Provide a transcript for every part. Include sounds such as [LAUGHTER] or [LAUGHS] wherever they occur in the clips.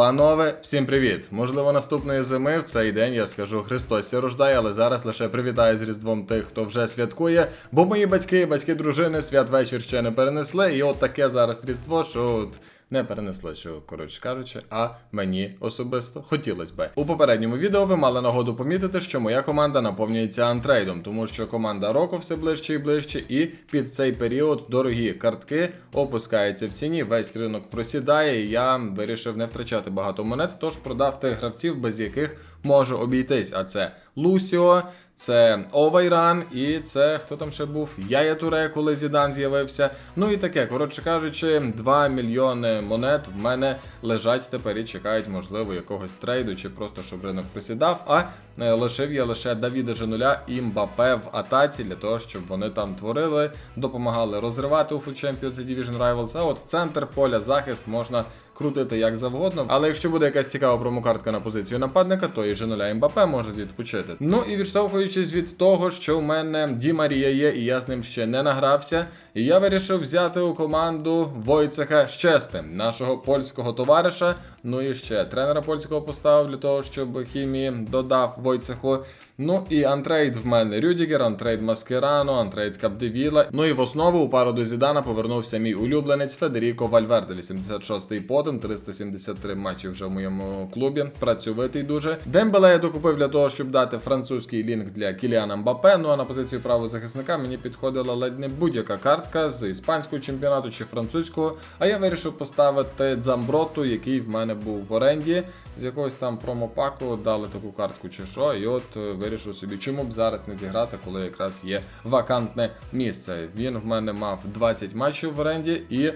Панове, всім привіт! Можливо, наступної зими в цей день я скажу Христос рождає, але зараз лише привітаю з Різдвом тих, хто вже святкує. Бо мої батьки, батьки дружини, святвечір ще не перенесли. І от таке зараз Різдво, що от не перенесло, що коротше кажучи, а мені особисто хотілося би. У попередньому відео ви мали нагоду помітити, що моя команда наповнюється антрейдом, тому що команда року все ближче і ближче, і під цей період дорогі картки опускаються в ціні. Весь ринок просідає. І я вирішив не втрачати багато монет, тож продав тих гравців, без яких можу обійтись. А це Лусіо. Це Овайран, і це хто там ще був? Яя Туре, коли Зідан з'явився. Ну і таке, коротше кажучи, 2 мільйони монет в мене лежать тепер і чекають, можливо, якогось трейду, чи просто щоб ринок присідав. А е, лишив я лише Давіда Женуля і Мбапе в атаці для того, щоб вони там творили, допомагали розривати у Food Champions Division Rivals. А от центр поля захист можна крутити як завгодно. Але якщо буде якась цікава промокартка на позицію нападника, то і Женуля Мбапе можуть відпочити. Ну і відштовхуючись від того, що в мене Ді Марія є, і я з ним ще не награвся. І я вирішив взяти у команду Войцеха Щестем, нашого польського товариша. Ну і ще тренера польського поставив для того, щоб хімії додав Войцеху. Ну і антрейд в мене Рюдігер, антрейд Маскерано, антрейд Капдевіла. Ну і в основу у пару до Зідана повернувся мій улюбленець Федеріко Вальверде, 86-й потом, 373 матчі вже в моєму клубі. Працьовитий дуже. Дембеле я докупив для того, щоб дати французький лінк для Кіліана Мбапе. Ну а на позицію правого захисника мені підходила ледь не будь-яка картка з іспанського чемпіонату чи французького. А я вирішив поставити Дзамброту, який в мене був в оренді. З якогось там промопаку дали таку картку чи що, і от е, вирішив собі, чому б зараз не зіграти, коли якраз є вакантне місце. Він в мене мав 20 матчів в оренді і е,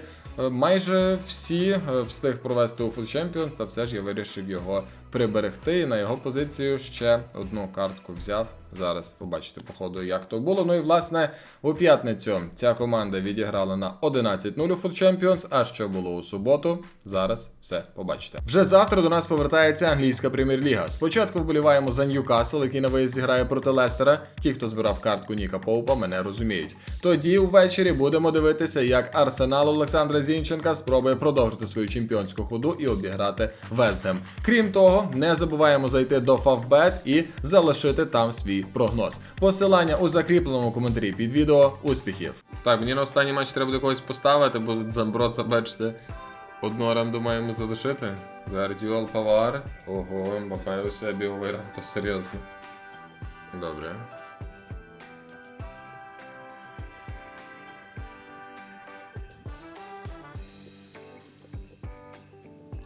майже всі е, встиг провести у Food Champions, та все ж я вирішив його приберегти. На його позицію ще одну картку взяв. Зараз побачите по ходу, як то було. Ну і власне у п'ятницю ця команда відіграла на 11-0 у Food Champions, А що було у суботу? Зараз все побачите. Вже завтра до нас повертається англійська прем'єр-ліга. Спочатку вболіваємо за Ньюкасл, який на виїзді грає проти Лестера. Ті, хто збирав картку Ніка Поупа, мене розуміють. Тоді ввечері будемо дивитися, як Арсенал Олександра Зінченка спробує продовжити свою чемпіонську ходу і обіграти Вестгем. Крім того, не забуваємо зайти до Favbet і залишити там свій прогноз. Посилання у закріпленому коментарі під відео. Успіхів! Так, мені на останній матч треба буде когось поставити, бо Замброта, бачите, одну оренду маємо залишити. Гвардіол Павар. Ого, Мбапе у себе Овейран, то серйозно. Добре.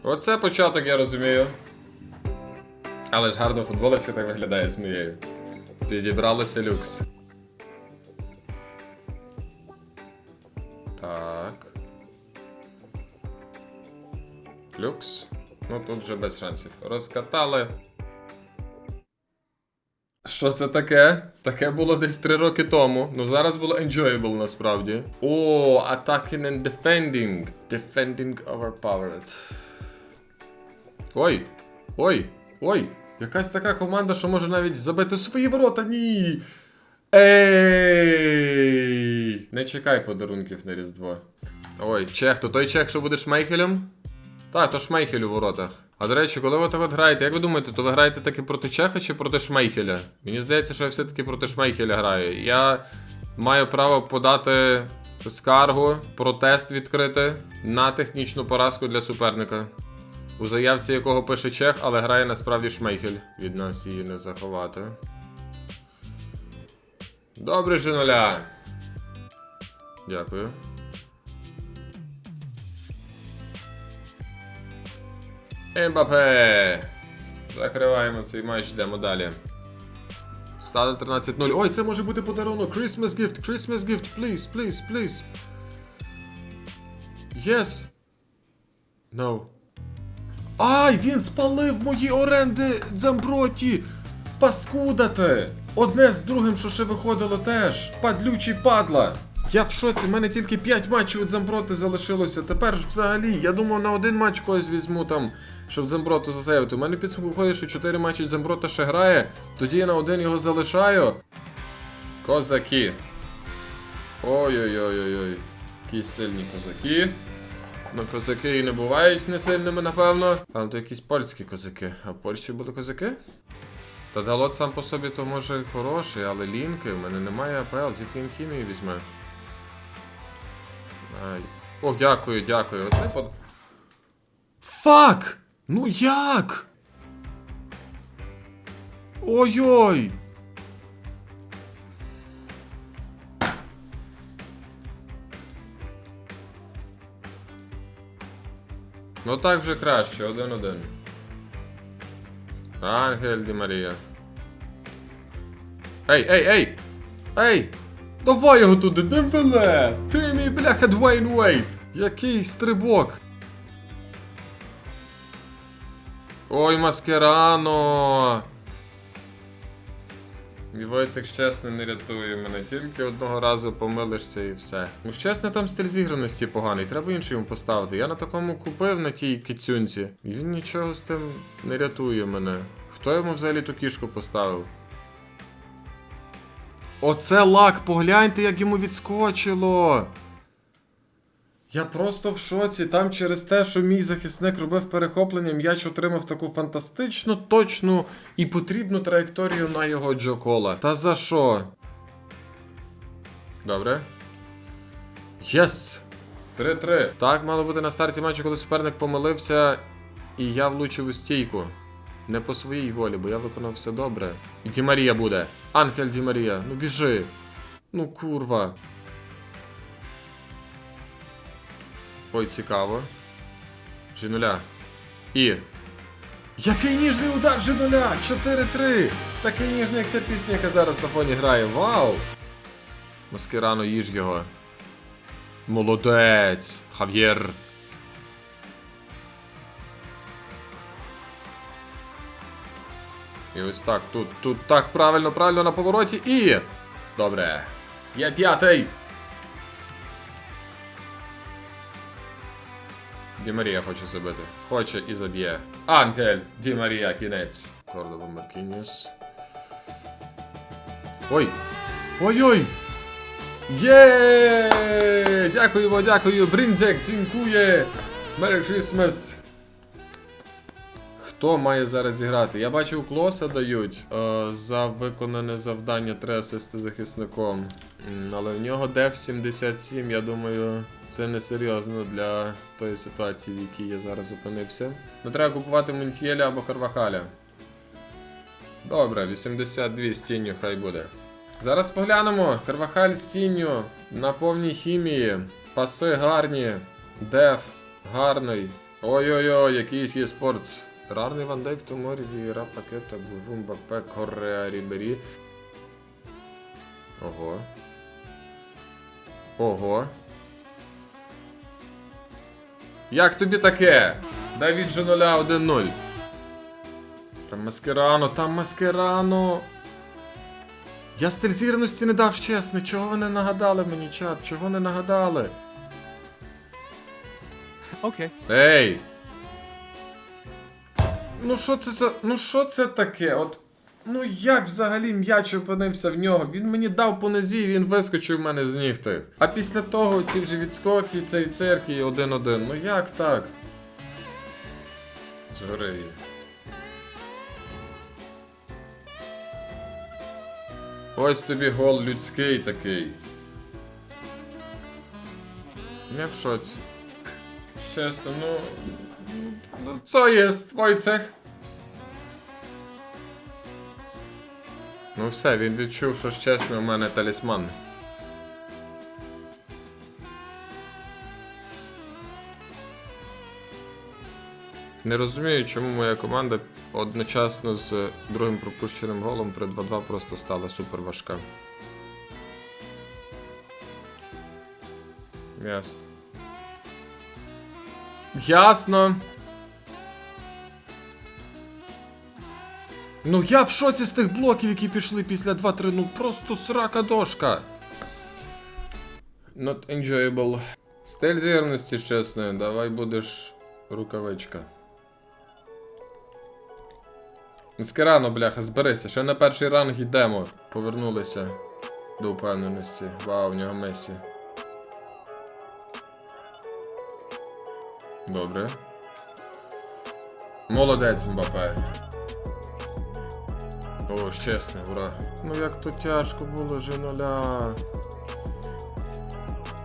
Оце початок, я розумію. Але ж гарно футболочка так виглядає з моєю. Підібралося люкс. Так. Люкс. Ну тут вже без шансів. Розкатали. Що це таке? Таке було десь 3 роки тому. Ну зараз було enjoyable насправді. О, attacking and defending. Defending overpowered. Ой! Ой! Ой! Якась така команда, що може навіть забити свої ворота. Ні. Ей! Не чекай подарунків на Різдво. Ой, чех, то той чех, що буде шмейхелем? Так, то шмейхель у воротах. А до речі, коли ви так граєте, як ви думаєте, то ви граєте таки проти чеха чи проти шмейхеля? Мені здається, що я все-таки проти шмейхеля граю. Я маю право подати скаргу, протест відкрити на технічну поразку для суперника. У заявці якого пише чех, але грає насправді шмейхель. Від нас її не заховати. Добре, Женоля. Дякую. Ембапе. Закриваємо цей матч, йдемо далі. Стали 13-0. Ой, це може бути подарунок. Christmas gift, Christmas gift, please, please, please. Yes. No. Ай, він спалив мої оренди Дзамброті! Паскуда ти! Одне з другим, що ще виходило теж. Падлючий падла. Я в шоці, в мене тільки 5 матчів від Замброти залишилося. Тепер ж взагалі, я думав на один матч когось візьму там, щоб Замброту засейвити. У мене підсумку виходить, що 4 матчі Замброта ще грає, тоді я на один його залишаю. Козаки. Ой-ой-ой-ой-ой. Які сильні козаки. Ну, козаки і не бувають несильними, напевно. Але то якісь польські козаки. А в Польщі були козаки? Та Далот сам по собі то може хороший, але лінки, в мене немає АПЛ, звідки він хімію візьме. Ай. О, дякую, дякую. Оце под. Фак! Ну як? Ой-ой! Ну так вже краще, один-один. Ангель Ді Марія. Ей, ей, ей! Ей! Давай його туди, Дембеле! Ти мій бляха Двейн Уейт! Який стрибок! Ой, маскерано! І Войцек чесно не рятує мене, тільки одного разу помилишся і все. Ну чесно, там стиль зіграності поганий, треба інший йому поставити. Я на такому купив на тій кицюнці, і він нічого з тим не рятує мене. Хто йому взагалі ту кішку поставив? Оце лак, погляньте, як йому відскочило. Я просто в шоці. Там через те, що мій захисник робив перехоплення, м'яч отримав таку фантастичну, точну і потрібну траєкторію на його Джокола. Та за що? Добре. Єс! 3-3. Так мало бути на старті матчу, коли суперник помилився, і я влучив у стійку. Не по своїй волі, бо я виконав все добре. І Ді Марія буде. Ангель Ді Марія, ну біжи. Ну курва. Ой, цікаво. Жінуля. І. Який ніжний удар Жінуля! 4-3! Такий ніжний, як ця пісня, яка зараз на фоні грає. Вау! Маскерано, їж його. Молодець! Хав'єр. І ось так, тут, тут так правильно, правильно на повороті і. Добре. Є п'ятий. Ді Марія хоче забити. Хоче і заб'є. Ангель! Ді Марія, кінець. Кордова Маркініус. Ой! Ой-ой! Є! Дякуємо, дякую! Бринзек, дзінкує! Merry Christmas! Хто має зараз зіграти? Я бачив, клоса дають е, за виконане завдання треба систи захисником. Але в нього деф 77, я думаю, це не серйозно для тої ситуації, в якій я зараз опинився. Ну треба купувати Мунтєля або Карвахаля. Добре, 82 з тінню, хай буде. Зараз поглянемо. Карвахаль з тінню на повній хімії. Паси гарні. Деф гарний. Ой-ой-ой, якийсь є спортс. Рарний Ван Дейк, Томорі, Віра, Пакета, Гувум, Бапе, Кореа, Рібері. Ого. Ого. Як тобі таке? Дай від же 1-0. Там маскерано, там маскерано. Я стиль зірності не дав чесно. Чого ви не нагадали мені, чат? Чого не нагадали? Okay. Ей! Ну що це за. Ну що це таке? От. Ну як взагалі м'яч опинився в нього? Він мені дав по нозі, він вискочив в мене з ніг тих. А після того ці вже відскоки, цей цирк і один-один. Ну як так? Згори. Ось тобі гол людський такий. Я в шоці. Чесно, ну. Ну, co jest, Wojciech? Ну все, він відчув, що ж чесно, у мене талісман. Не розумію, чому моя команда одночасно з другим пропущеним голом при 2-2 просто стала супер важка. Ясно. Ясно. Ну я в шоці з тих блоків, які пішли після 2-3, ну просто срака дошка. Not enjoyable. Стиль зірності, чесно, давай будеш рукавичка. Скирано, бляха, зберися, ще на перший ранг йдемо. Повернулися до впевненості. Вау, в нього Месі. Добре. Молодець, Мбапе. О, чесне, ура. Ну як то тяжко було женуля.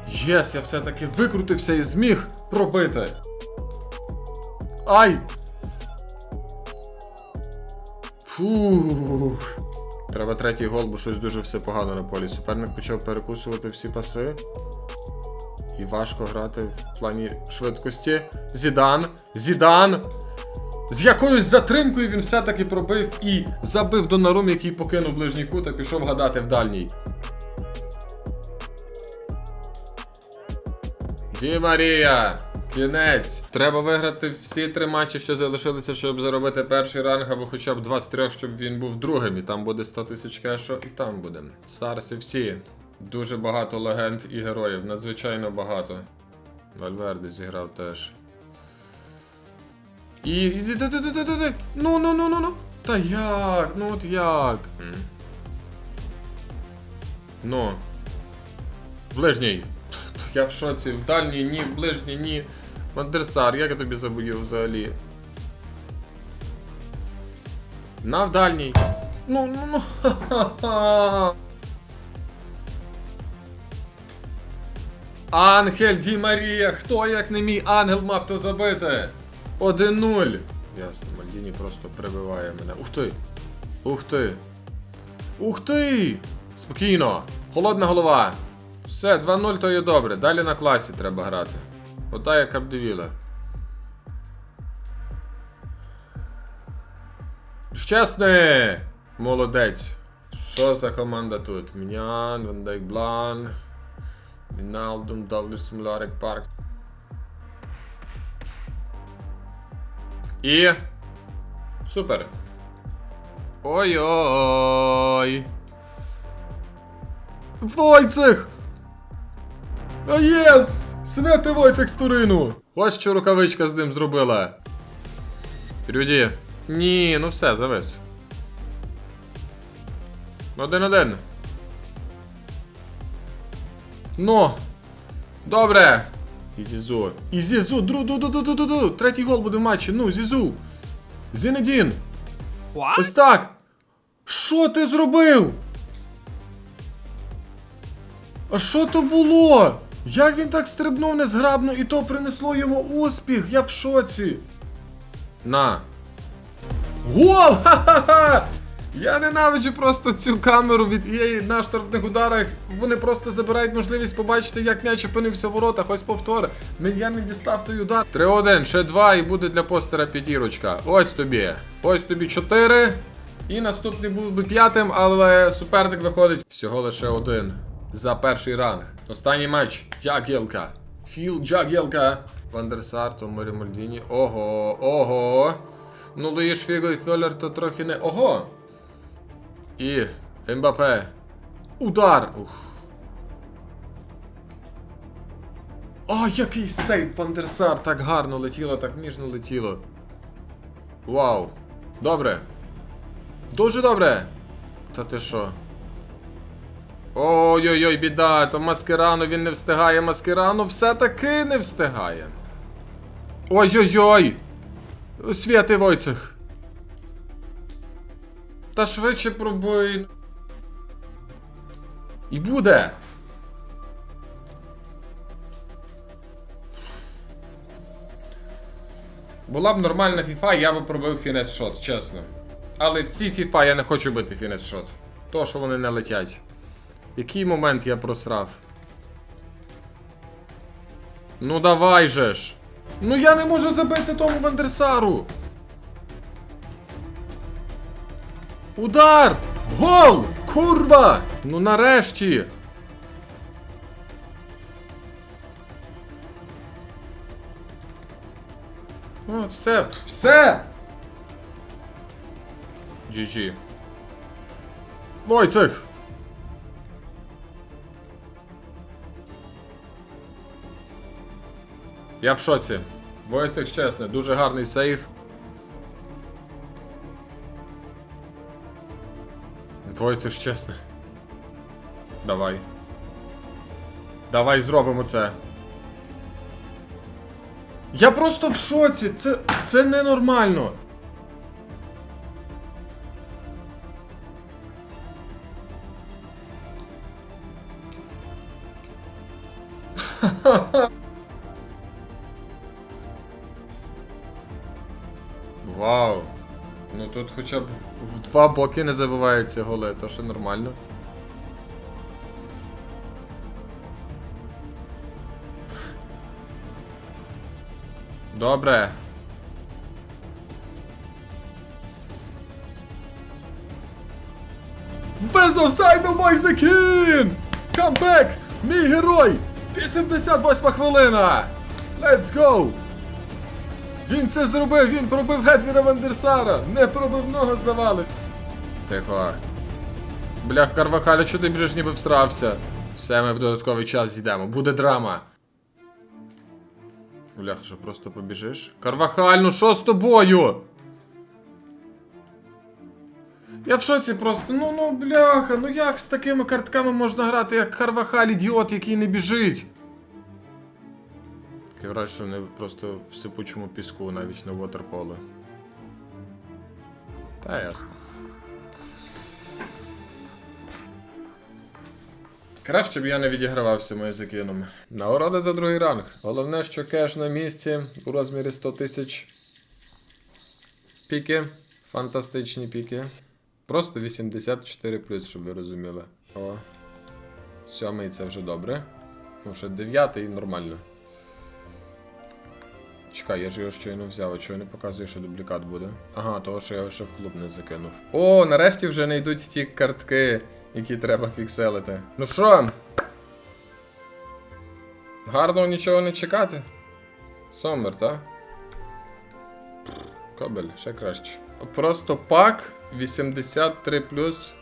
Єс, я все-таки викрутився і зміг пробити. Ай! Фух. Треба третій гол, бо щось дуже все погано на полі. Суперник почав перекусувати всі паси. І важко грати в плані швидкості. Зідан. Зідан. З якоюсь затримкою він все-таки пробив і забив Донарум, який покинув ближній кут, а пішов гадати в дальній. Ді Марія! Кінець! Треба виграти всі три матчі, що залишилися, щоб заробити перший ранг, або хоча б два з трьох, щоб він був другим. І там буде 100 тисяч кешу, і там буде. Старси всі. Дуже багато легенд і героїв, надзвичайно багато. Вальверде зіграв теж. І. Ну, ну, ну, ну, ну. Та як? Ну от як? Ну. Ближній. Я в шоці. В дальній ні, в ближній ні. Мандерсар, як я тобі забоїв взагалі? На в дальній. Ну, ну, ну. Ха-ха-ха. [LAUGHS] Ангель Ді Марія, хто як не мій ангел мав то забити? 1-0. Ясно, Мальдіні просто прибиває мене. Ух ти! Ух ти! Ух ти! Спокійно! Холодна голова! Все, 2-0 то є добре. Далі на класі треба грати. Ота як Капдевіла. Щасне! Молодець! Що за команда тут? Мінян, Вандайк Блан. Віналдум, Далдер Смолярик Парк. І. Супер. Ой-ой. Войцех! А єс! Святий Войцех з Турину! Ось що рукавичка з ним зробила. Рюді. Ні, ну все, завис. Один-один. Ну. Добре. І Зізу. І Зізу. Дру, ду, ду, ду, ду, ду, ду. Третій гол буде в матчі. Ну, Зізу. Зінедін. What? Ось так. Що ти зробив? А що то було? Як він так стрибнув незграбно і то принесло йому успіх? Я в шоці. На. Гол! [LAUGHS] Ха-ха-ха! Я ненавиджу просто цю камеру від EA на штрафних ударах. Вони просто забирають можливість побачити, як м'яч опинився в воротах. Ось повтор. Я не дістав той удар. 3-1, ще 2 і буде для постера п'ятірочка. Ось тобі. Ось тобі 4. І наступний був би п'ятим, але суперник виходить всього лише один. За перший ранг. Останній матч. Джагілка. Філ Джагілка. Вандерсар, Томорі Мальдіні. Ого, ого. Ну, Луїш Фіго і Фьолер то трохи не. Ого! І Мбапе. Удар! Ух. О, який сейв Вандерсар! Так гарно летіло, так ніжно летіло. Вау. Добре. Дуже добре. Та ти що? Ой-ой-ой, біда, то Маскерано він не встигає. Маскерано все-таки не встигає. Ой-ой-ой! Святий Войцех. Та швидше пробуй. І буде. Була б нормальна фіфа, я би пробив фінес шот, чесно. Але в цій фіфа я не хочу бити фінес шот. То, що вони не летять. Який момент я просрав? Ну давай же ж. Ну я не можу забити тому Вандерсару. Удар! Гол! Курва! Ну нарешті! От, все, все! GG. Войцех! Я в шоці. Войцех чесне, дуже гарний сейв. Войцех чесне. Давай. Давай зробимо це. Я просто в шоці. Це, це ненормально. [LAUGHS] Вау. Ну тут хоча б в два боки не забиваються голи, то що нормально. Добре. Без офсайду Мойзекін! Камбек! Мій герой! 88 хвилина! Let's go! Він це зробив, він пробив Гедвіна Вандерсара! Не пробив ногу, здавалось! Тихо. Блях, Карвахаля, чого ти біжиш, ніби всрався? Все, ми в додатковий час зійдемо. Буде драма. Бляха, що просто побіжиш? Карвахаль, ну що з тобою? Я в шоці просто, ну ну бляха, ну як з такими картками можна грати, як Карвахаль, ідіот, який не біжить? Таке враження, що вони просто в сипучому піску, навіть на вотерполе. Та ясно. Краще б я не відігравався моє закином. Нагорода за другий ранг. Головне, що кеш на місці у розмірі 100 тисяч. Піки. Фантастичні піки. Просто 84 щоб ви розуміли. О. Сьомий це вже добре. Ну, ще дев'ятий нормально. Чекай, я ж його щойно взяв, а чого не показує, що дублікат буде. Ага, того, що я його ще в клуб не закинув. О, нарешті вже не йдуть ті картки, які треба фікселити. Ну що? Гарно нічого не чекати. Сомер, так? Кабель, ще краще. Просто пак 83 плюс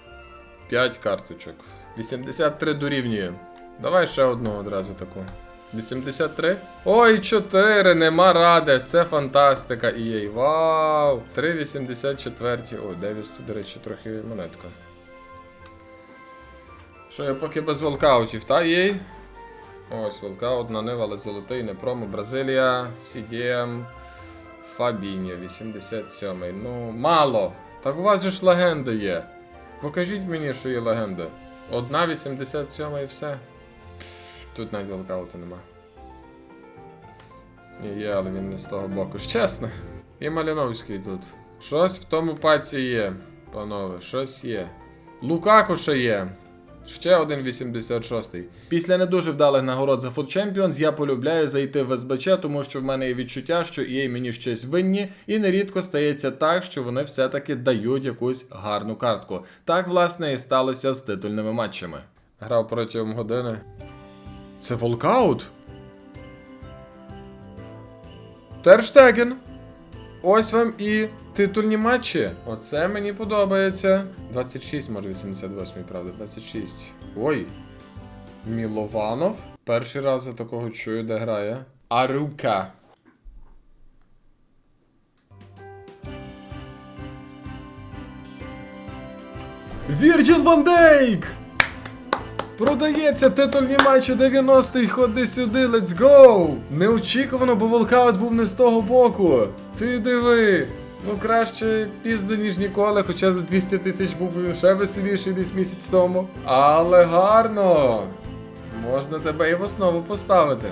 5 карточок. 83 дорівнює. Давай ще одну одразу таку. 83? Ой, 4, нема ради. Це фантастика EA. Вау! 3,84. О, Девіс, це, до речі, трохи монетка. Що я поки без волкаутів, та EA? Ось волкаут на нив, але золотий, не промо. Бразилія, CDM, Фабіньо, 87. Ну, мало. Так у вас же ж легенда є. Покажіть мені, що є легенда. Одна 87 і все. Тут навіть волкауту нема. Є, але він не з того боку. Чесно. І Маліновський тут. Щось в тому паці є, панове, щось є. Лукаку ще є. Ще один 86-й. Після не дуже вдалих нагород за Food Champions я полюбляю зайти в СБЧ, тому що в мене є відчуття, що EA мені щось винні, і нерідко стається так, що вони все-таки дають якусь гарну картку. Так, власне, і сталося з титульними матчами. Грав протягом години. Це волкаут? Терштеген. Ось вам і титульні матчі. Оце мені подобається. 26, може 88, правда, 26. Ой. Мілованов. Перший раз я такого чую, де грає. Арука. Вірджил Ван Дейк! Продається титульні матчі 90-й, ходи сюди, let's go! Неочікувано, бо волкаут був не з того боку. Ти диви. Ну краще пізно, ніж ніколи, хоча за 200 тисяч був ще веселіший десь місяць тому. Але гарно! Можна тебе і в основу поставити.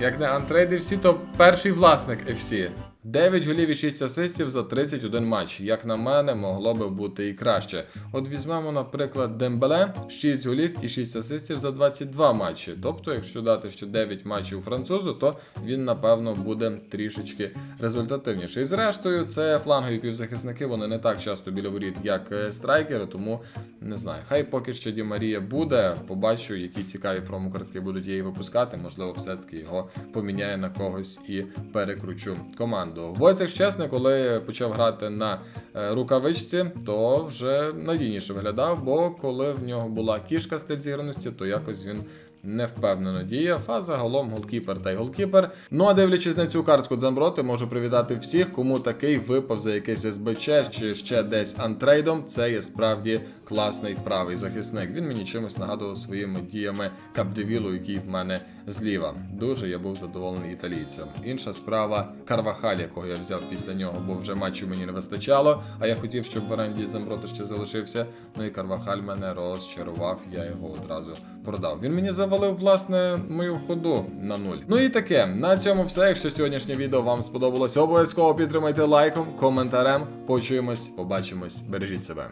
Як не антрейд FC, то перший власник FC. 9 голів і 6 асистів за 31 матч. Як на мене, могло би бути і краще. От візьмемо, наприклад, Дембеле 6 голів і 6 асистів за 22 матчі. Тобто, якщо дати ще 9 матчів французу, то він, напевно, буде трішечки результативніший. І зрештою, це флангові півзахисники, вони не так часто біля воріт, як е, страйкери, тому не знаю. Хай поки що Ді Марія буде. Побачу, які цікаві промокартки будуть її випускати. Можливо, все-таки його поміняє на когось і перекручу команду. Войцех чесно, коли почав грати на е, рукавичці, то вже надійніше виглядав, бо коли в нього була кішка стиль то якось він. Не впевнено діяв, а загалом голкіпер та й голкіпер. Ну а дивлячись на цю картку Дзамброти, можу привітати всіх, кому такий випав за якийсь СБЧ чи ще десь антрейдом. Це є справді класний правий захисник. Він мені чимось нагадував своїми діями Капдевілу, який в мене зліва. Дуже я був задоволений італійцем. Інша справа Карвахаль, якого я взяв після нього, бо вже матчу мені не вистачало. А я хотів, щоб в оренді Замброто ще залишився. Ну і Карвахаль мене розчарував, я його одразу продав. Він мені завалив власне мою ходу на нуль. Ну і таке. На цьому все. Якщо сьогоднішнє відео вам сподобалось, обов'язково підтримайте лайком, коментарем. Почуємось, побачимось, бережіть себе.